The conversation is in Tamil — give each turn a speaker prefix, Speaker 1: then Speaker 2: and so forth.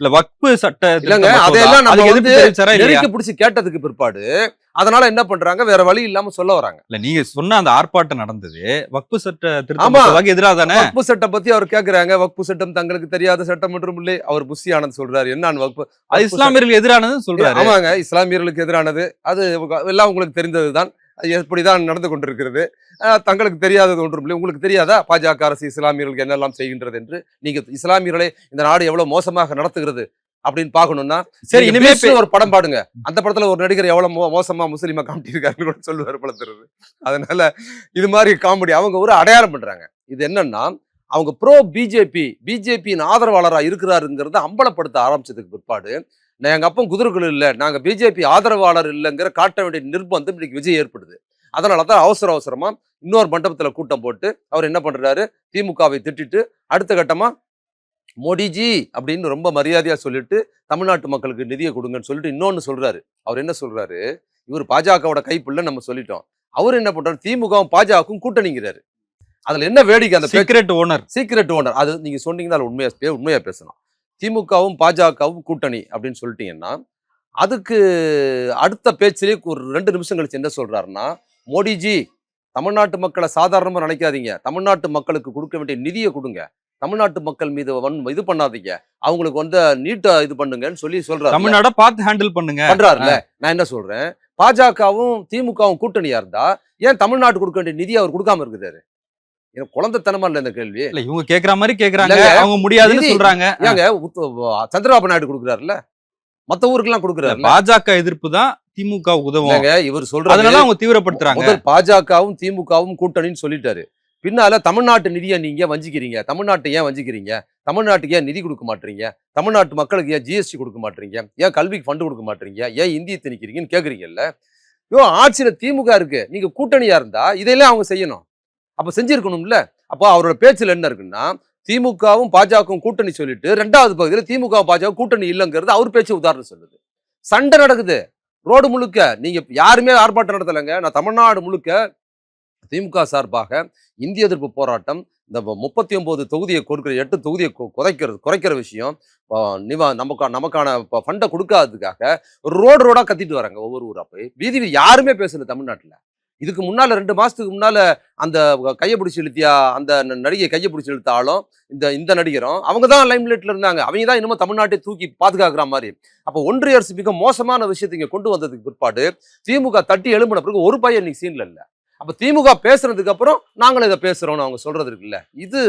Speaker 1: இல்ல வக்பு சட்ட
Speaker 2: இல்லங்க நம்ம வந்து? நெருக்கி பிடிச்சி கேட்டதுக்கு பிற்பாடு அதனால என்ன பண்றாங்க வேற வழி இல்லாம சொல்ல வராங்க
Speaker 1: இல்ல நீங்க சொன்ன அந்த ஆர்ப்பாட்டம் நடந்தது வக்பு சட்ட திருத்த
Speaker 2: ஆமா.
Speaker 1: மசோதாக்கு எதிராக தானே
Speaker 2: வக்பு சட்டம் பத்தி அவர் கேக்குறாங்க வக்பு சட்டம் தங்களுக்கு தெரியாத சட்டம் என்றும் இல்லை அவர் புஷி ஆனந்த் சொல்றாரு என்னன்னு வக்பு
Speaker 1: அது. இஸ்லாமியர்களுக்கு எதிரானதுன்னு சொல்றாரு
Speaker 2: ஆமாங்க இஸ்லாமியர்களுக்கு எதிரானது அது எல்லாம் உங்களுக்கு தெரிந்ததுதான் அது எப்படிதான் நடந்து கொண்டிருக்கிறது. தங்களுக்கு தெரியாதது ஒன்றும் இல்லை. உங்களுக்கு தெரியாதா? பாஜக அரசு இஸ்லாமியர்களுக்கு என்னெல்லாம் செய்கின்றது என்று? நீங்க இஸ்லாமியர்களை இந்த நாடு எவ்வளவு மோசமாக நடத்துகிறது அப்படின்னு பார்க்கணும்னா
Speaker 1: சரி இனிமே
Speaker 2: ஒரு படம் பாடுங்க. அந்த படத்துல ஒரு நடிகர் எவ்வளவு மோசமா முஸ்லீமா காமிட்டிருக்காருன்னு கூட சொல்லுவார் படத்துறது அதனால இது மாதிரி காமெடி அவங்க ஒரு அடையாளம் பண்றாங்க. இது என்னன்னா அவங்க ப்ரோ பிஜேபி பிஜேபியின் ஆதரவாளரா இருக்கிறாருங்கிறத அம்பலப்படுத்த ஆரம்பிச்சதுக்கு பிற்பாடு நான் எங்க அப்பன் குதிரைக்குழு இல்ல நாங்க பிஜேபி ஆதரவாளர் இல்லைங்கிற காட்ட வேண்டிய நிர்பந்தம் இன்னைக்கு விஜய் ஏற்படுது. அதனால தான் அவசர அவசரமா இன்னொரு மண்டபத்துல கூட்டம் போட்டு அவர் என்ன பண்றாரு? திமுகவை திட்டிட்டு அடுத்த கட்டமா மோடிஜி அப்படின்னு ரொம்ப மரியாதையா சொல்லிட்டு தமிழ்நாட்டு மக்களுக்கு நிதியை கொடுங்கன்னு சொல்லிட்டு இன்னொன்னு சொல்றாரு. அவர் என்ன சொல்றாரு? இவர் பாஜகவோட கைப்புள்ள நம்ம சொல்லிட்டோம். அவர் என்ன பண்றாரு? திமுகவும் பாஜகவும் கூட்டணிங்கிறாரு. அதுல என்ன வேடிக்கை அந்த
Speaker 1: சீக்ரெட் ஓனர்
Speaker 2: சீக்ரெட் ஓனர் அது நீங்க சொன்னீங்கன்னா அது உண்மையா பே- உண்மையா பேசணும். திமுகவும் பாஜகவும் கூட்டணி அப்படின்னு சொல்லிட்டீங்கன்னா அதுக்கு அடுத்த பேச்சிலே ஒரு ரெண்டு நிமிஷம் கழிச்சு என்ன சொல்றாருன்னா மோடிஜி தமிழ்நாட்டு மக்களை சாதாரணமா நினைக்காதீங்க. தமிழ்நாட்டு மக்களுக்கு கொடுக்க வேண்டிய நிதியை கொடுங்க. தமிழ்நாட்டு மக்கள் மீது வன் இது பண்ணாதீங்க. அவங்களுக்கு வந்து நீட்டா இது பண்ணுங்கன்னு சொல்லி சொல்றாரு
Speaker 1: தமிழ்நாட பார்த்து ஹேண்டில் பண்ணுங்க.
Speaker 2: பண்றாருல்ல. நான் என்ன சொல்றேன்? பாஜகவும் திமுகவும் கூட்டணியா இருந்தா ஏன் தமிழ்நாட்டு கொடுக்க வேண்டிய நிதி அவர் கொடுக்காம இருக்கிறாரு? எனக்கு குழந்தைத்தனமா இல்ல இந்த கேள்வி.
Speaker 1: இல்ல இவங்க கேக்குற மாதிரி கேக்குறாங்க. அவங்க முடியாதுன்னு சொல்றாங்க.
Speaker 2: சந்திரபாபு நாயுடு கொடுக்குறாருல்ல? மத்த ஊருக்கெல்லாம் கொடுக்குறாரு
Speaker 1: பாஜக எதிர்ப்பு தான் திமுக உதவும்.
Speaker 2: இவர் சொல்றாரு
Speaker 1: அதனால அவங்க தீவிரப்படுத்துறாங்க.
Speaker 2: முதல் பாஜகவும் திமுகவும் கூட்டணின்னு சொல்லிட்டாரு. பின்னால தமிழ்நாட்டு நிதியை நீங்க வஞ்சிக்கிறீங்க? தமிழ்நாட்டை ஏன் வஞ்சிக்கிறீங்க? தமிழ்நாட்டுக்கு ஏன் நிதி கொடுக்க மாட்டீங்க? தமிழ்நாட்டு மக்களுக்கு ஏன் ஜிஎஸ்டி கொடுக்க மாட்டீங்க? ஏன் கல்விக்கு ஃபண்டு கொடுக்க மாட்டீங்க? ஏன் இந்திய திணிக்கிறீங்கன்னு கேக்குறீங்கல்ல? யோ ஆட்சியில திமுக இருக்கு. நீங்க கூட்டணியா இருந்தா இதெல்லாம் அவங்க செய்யணும். அப்போ செஞ்சிருக்கணும்ல. அப்போ அவரோட பேச்சில் என்ன இருக்குன்னா திமுகவும் பாஜகவும் கூட்டணி சொல்லிட்டு ரெண்டாவது பகுதியில் திமுக பாஜக கூட்டணி இல்லைங்கிறது அவர் பேச்சு உதாரணம் சொல்லுது. சண்டை நடக்குது. ரோடு முழுக்க நீங்க யாருமே ஆர்ப்பாட்டம் நடத்தலைங்க. நான் தமிழ்நாடு முழுக்க திமுக சார்பாக இந்திய எதிர்ப்பு போராட்டம் இந்த முப்பத்தி ஒன்பது தொகுதியை கொடுக்கிற எட்டு தொகுதியை குறைக்கிறது குறைக்கிற விஷயம் நிவா நமக்கா நமக்கான ஃபண்டை கொடுக்காததுக்காக ரோடு ரோடாக கத்திட்டு வராங்க ஒவ்வொரு ஊராக போய். வீதி யாருமே பேசல தமிழ்நாட்டில். இதுக்கு முன்னால் ரெண்டு மாதத்துக்கு முன்னால் அந்த கையை பிடிச்சி இழுத்தியா அந்த ந- நடிகை கையை பிடிச்சி இழுத்த ஆளும் இந்த இந்த நடிகரும் அவங்க தான் லைம்லைட்ல இருந்தாங்க. அவங்க தான் இன்னமும் தமிழ்நாட்டை தூக்கி பாதுகாக்கிற மாதிரி. அப்போ ஒன்றிய அரசு மிக மோசமான விஷயத்தை இங்கே கொண்டு வந்ததுக்கு பிற்பாடு திமுக தட்டி எழும்பின பிறகு ஒரு பையன் இன்னைக்கு சீனில் இல்லை. அப்போ திமுக பேசுனதுக்கு அப்புறம் நாங்களும் இதை பேசுகிறோம்னு அவங்க சொல்கிறது இருக்குல்ல. இது